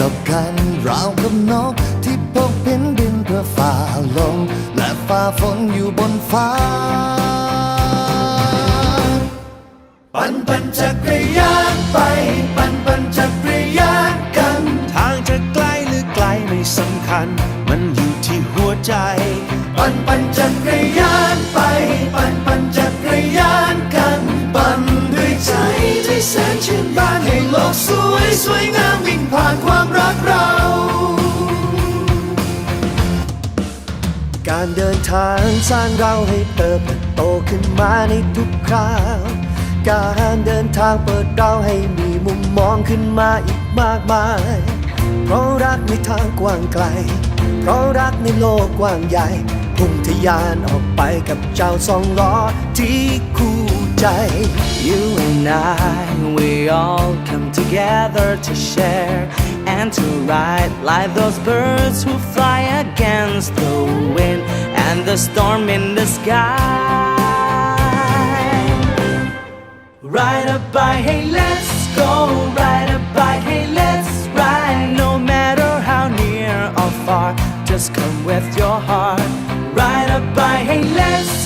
กับกันราวกับนกที่พกพินบินเพื่อฝ่าลมและฝ่าฝนอยู่บนฟ้า ปั่นปั่นจักรยานไป ปั่นปั่นจักรยานกัน ทางจะไกลหรือไกลไม่สำคัญ มันอยู่ที่หัวใจ ปั่นปั่นจักรยานไป ปั่นปั่นจักร แสนชื่นบานให้โลกสวยสวยงามวิ่งผ่านความรักเรา การเดินทางสร้างเราให้เติบโตขึ้นมาในทุกคราว การเดินทางเปิดเราให้มีมุมมองขึ้นมาอีกมากมาย เพราะรักในทางกว้างไกล เพราะรักในโลกกว้างใหญ่ พุ่งทะยานออกไปกับเจ้าสองล้อที่คู่ ใจ You and I, we all come together to share and to ride like those birds who fly against the wind and the storm in the sky. Ride a bike, hey, let's go. Ride a bike, hey, let's ride. No matter how near or far, just come with your heart. Ride a bike, hey, let's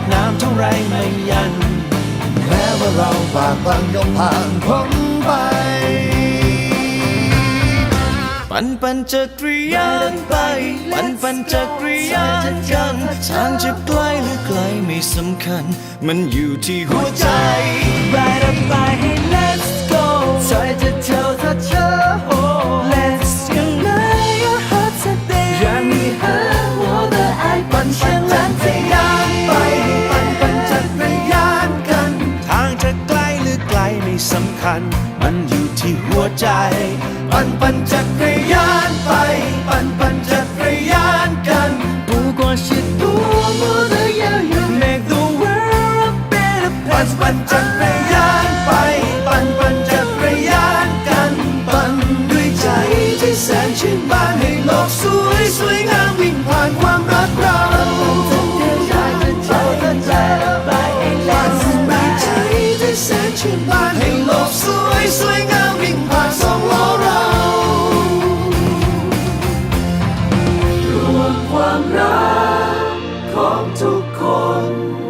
าน้ำเท่าไรไม่ยัน แม้ว่าเราฝากบางยอมผ่านพ้นไป ปั่นปั่นจักรยานไป ปั่นปั่นจักรยานกันทางจะไกลหรือไกลไม่สำคัญ มันอยู่ที่หัวใจ Ride ไปให้ let's go ใจจะเท่ถ้าเธอ ใจ ปั่นปั่นจักรยานไป ปั่นปั่นจักรยานกัน 不管是多么的遥远，Make the world a better ปั่น place ปั่นจักรยานไป ปั่นปั่นจักรยานกัน ปั่นด้วยใจที่แสนชื่นบานให้โลกสวยสวยงามวิ่งผ่านความรักเราใจจะเจ้าจะใจไปให้ปั่นด้วยใจที่แสนชื่นบานให้โลกสวยสวย ทุกคน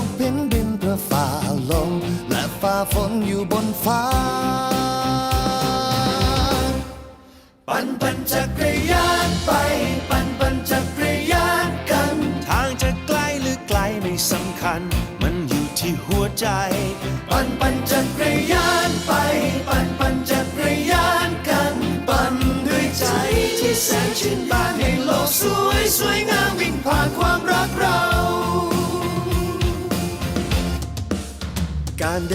บ อฝ่าลมและฝ่าฝนอยู่บนฟ้า ปั่นปั่นจักรยานไป ปั่นปั่นจักรยานกัน ทางจะไกลหรือไกลไม่สำคัญ มันอยู่ที่หัวใจ ปั่นปั่นจักรยานไป ปั่นปั่นจักรยานกัน ปั่นด้วยใจที่แสนชื่นบาน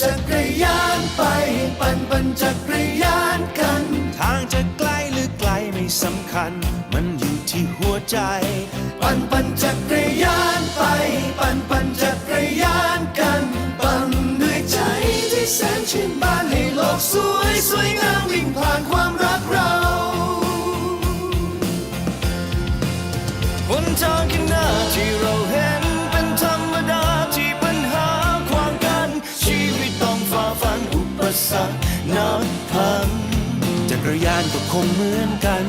จักรยานไปปั่นปั่นจักรยานกัน ทางจะไกลหรือไกลไม่สำคัญ มันอยู่ที่หัวใจ ปั่นปั่นจักรยานไปปั่นปั่นจักรยานกันปั่นด้วยใจที่แสนชื่นบานให้โลกสวยสวยงามวิ่งผ่านความรักเราหนทางข้างหน้าที่เรา รยานก็คงเหมือนกัน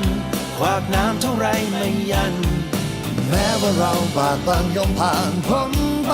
ขวากน้ำเท่าไรไม่ยัน แม้ว่าเราบากบางย่อมผ่านพ้นไป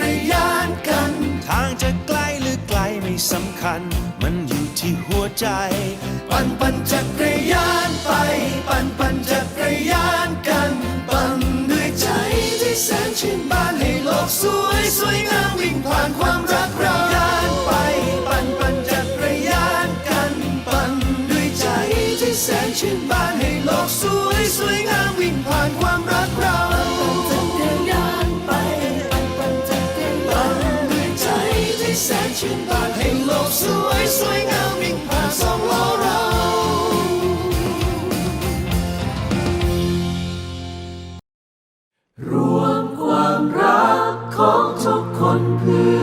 ร สำคัญ มันอยู่ที่หัวใจ ปั่นปั่นจักรยานไป ปั่นปั่นจักรยานกัน ปั่นด้วยใจที่แสนชื่นบานให้โลกสวยสวยงามวิ่งผ่านความรักเรายานไป ปั่นปั่นจักรยานกัน ปั่นด้วยใจที่แสนชื่นบานให้โลกสวยสวยงามวิ่งผ่านความรักเราจักรยานไปปันปันจักรยานด้วยใจที่แสนชื่นบาน สวยสวยงามวิ่งผ่านสองล้อเรารวมความรักของทุกคนเพื่อ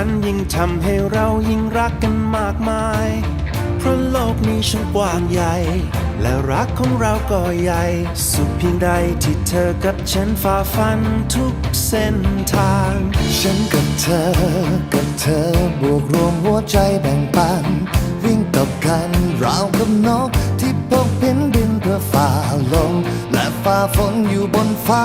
พันยิ่งทำให้เรายิ่งรักกันมากมาย เพราะโลกนี้ช่างกว้างใหญ่ และรักของเราก็ใหญ่ สุขเพียงใดที่เธอกับฉันฝ่าฟันทุกเส้นทาง ฉันกับเธอ กับเธอบวกรวมหัวใจแบ่งปัน วิ่งกับกันราวกับนกที่พกพินบินเพื่อฝ่าลมและฝ่าฝนอยู่บนฟ้า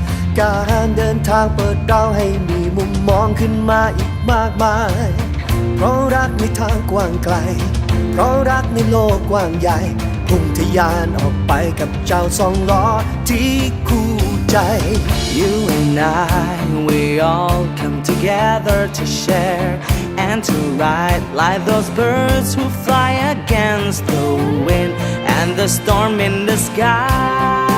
การเดินทางเปิดเราให้มีมุมมองขึ้นมาอีกมากมาย เพราะรักในทางกว้างไกล เพราะรักในโลกกว้างใหญ่พุ่งทะยานออกไปกับเจ้าสองล้อที่คู่ใจ You and I, we all come together to share and to ride like those birds who fly against the wind and the storm in the sky.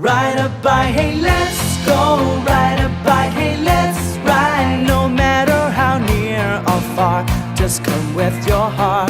Ride a bike, hey, let's go. Ride a bike, hey, let's ride. No matter how near or far, just come with your heart.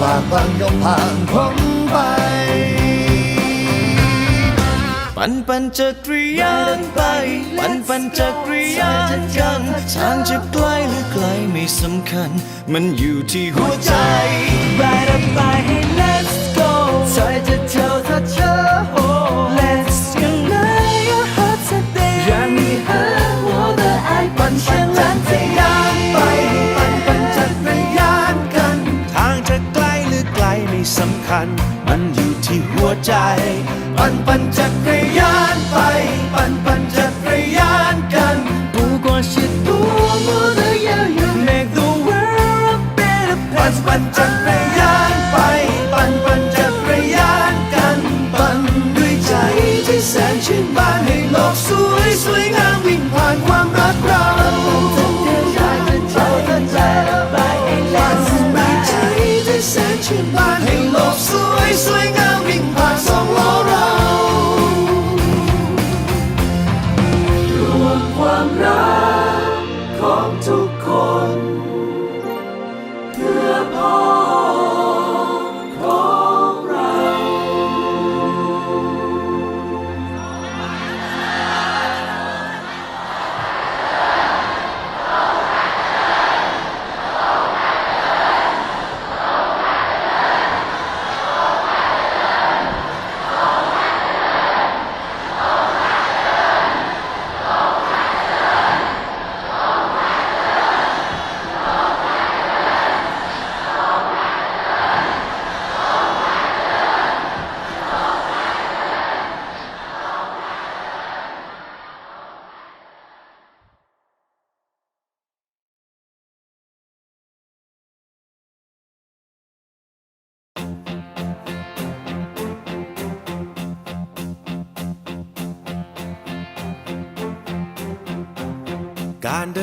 ฝาเราบากบั่นย่อมผ่านผมไป ปั่นปั่นจักรยานไป ปั่นปั่นจักรยานกันทางจะไกลหรือไกลไม่สำคัญ มันอยู่ที่หัวใจ Ride a bike, หัวใจ ปั่นปั่นจักรยานไป ปั่นปั่นจักรยานกัน 不管是多么的遥远，Make the world a better ปั่น place ปั่นจักรยานไป ปั่นปั่นจักรยานกัน ปั่นด้วยใจที่แสนชื่นบานให้โลกสวยสวยงามวิ่งผ่านความรักเรา ปั่นด้วยใจที่แสนชื่นบานให้โลกสวยสวยงาม ม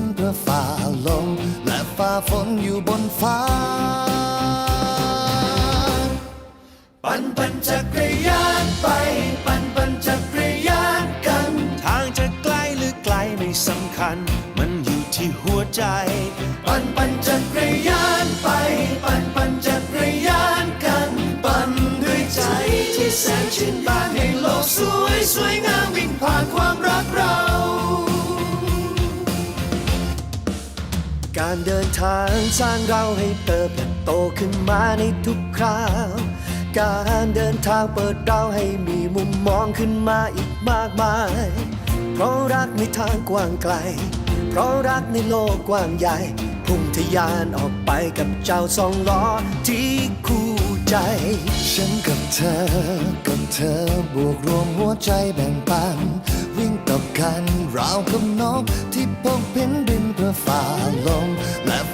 น อฝ่าลมและฝ่าฝนอยู่บนฟ้า ปั่นปั่นจักรยานไป ปั่นปั่นจักรยานกัน ทางจะไกลหรือไกลไม่สำคัญ มันอยู่ที่หัวใจ ปั่นปั่นจักรยานไป ปั่นปั่นจักรยานกัน ปั่นด้วยใจที่แสนชื่นบาน ทางสร้างเราให้เติบโตขึ้นมาในทุกคราว การเดินทางเปิดเราให้มีมุมมองขึ้นมาอีกมากมาย เพราะรักในทางกว้างไกล เพราะรักในโลกกว้างใหญ่ พุ่งทะยานออกไปกับเจ้าสองล้อที่คู่ใจ ฉันกับเธอ กับเธอบวกรวมหัวใจแบ่งปัน วิ่งกับกันราวกับนกที่พบเห็นบินเพื่อฝ่าลม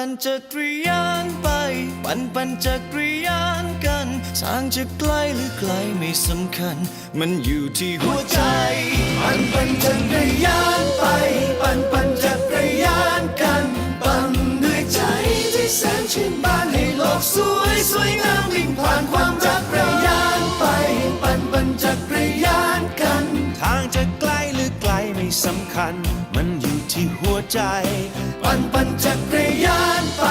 ปั่นปั่นจักรยานไป ปั่นปั่นจักรยานกัน ทางจะไกลหรือไกลไม่สำคัญ มันอยู่ที่หัวใจ ปั่นปั่นจักรยานไป ปั่นปั่นจักรยานกัน ปั่นด้วยใจที่แสนชื่นบานให้โลกสวยสวยงามวิ่งผ่านความรักรยานไป ปั่นปั่นจักรยานกัน ทางจะไกลหรือไกลไม่สำคัญ มันอยู่ ที่หัวใจ ปั่นปั่นจักรยานไป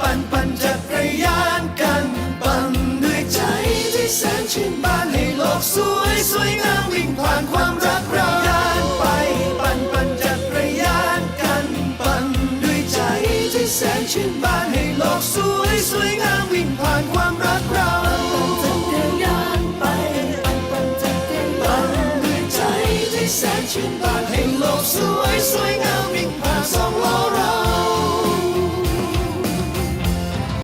ปั่นปั่นจักรยานกัน ปั่นด้วยใจที่แสนชื่นบานให้โลกสวยสวยงามวิ่งผ่านความรักเรายานไป ปั่นปั่นจักรยานกัน ปั่นด้วยใจที่แสนชื่นบานให้โลกสวยสวยงามวิ่งผ่านความ ชื่นบานให้โลกสวยสวยงามวิ่งผ่านสองล้อเรา